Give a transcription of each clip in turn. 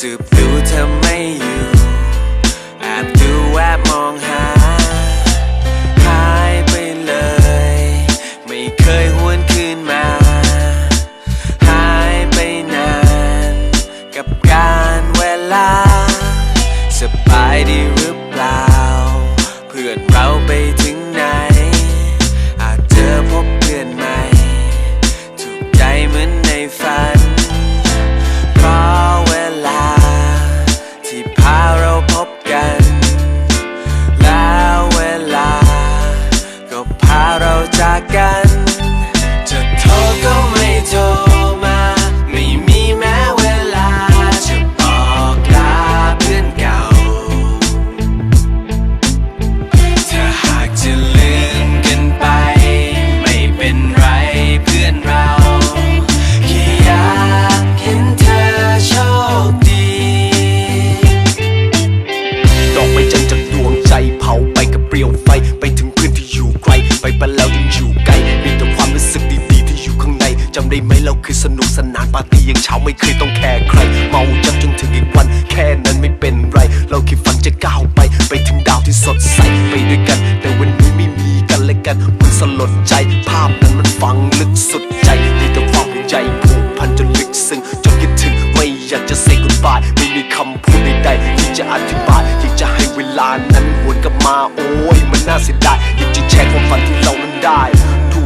สืบดูเธอไม่ำได้ไหมเราเคยสนุกสนานปาร์ตี้ยังเช้าไม่เคยต้องแคร์ใคร เมาจัดจนถึงอีกวัน แค่นั้นไม่เป็นไร เราแค่ฝันจะก้าวไป ไปถึงดาวที่สดใสไปด้วยกัน แต่วันนี้ไม่มีกันและกันมันสลดใจ ภาพนั้นมันฝังลึกสุดใจมีแต่ความห่วงใยผูกพันจนลึกซึ้งจนคิดถึงไม่อยากจะ say goodbye ไม่มีคำพูดใดๆที่จะอธิบายอยากจะให้เวลานั้นวนกลับมาโอ้ยมันน่าเสียดายอยากจะแชร์ความฝันที่เรานั้นได้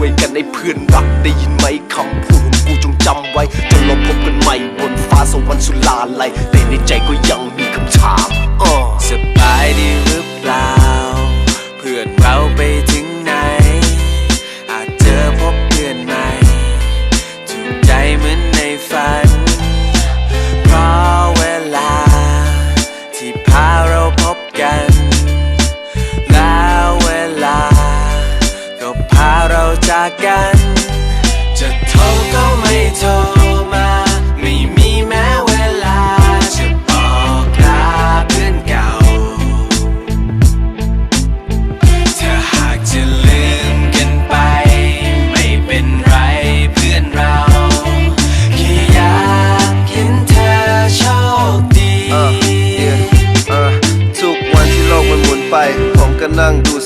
วยกันให้เพื่อนรักได้ยินไหมคำพูดของกูจงจำไว้จนเราพบกันใหม่บนฟ้าสวรรค์สุลาลัยแต่ในใจก็ยังมีคำถามอ้อสบายดี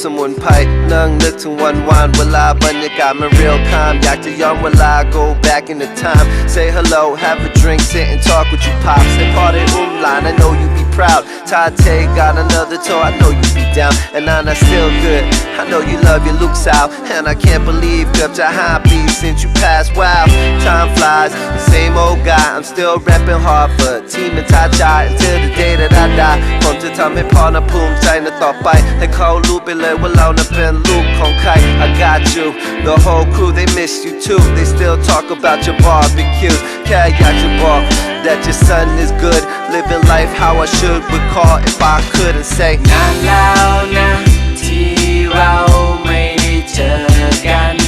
สมุนไพรนั่งนึกถึงวันวานเวลาบรรยากาศมัน real time อยากจะย้อนเวลา go back in the time say hello have a drink sit and talk with you pops say party umline I know you be proud Tate got another toe I know you be down and Nana still good I know you love your looks out and I can't believe เกือบจะห้าปี since you passed wow time flies still rapping hard for ทีมเป็นท้าชาย until the day that I die ผมจะทำให้พ่อนะภูมิใจนะต่อไป ให้เขารู้ไปเลยว่าเรานะเป็นลูกของใคร I got you the whole crew they miss you too they still talk about your barbecues แค่อยากจะบอก that your son is good living life how I should recall if I couldn't say นานแล้วนะที่เราไม่ได้เจอกัน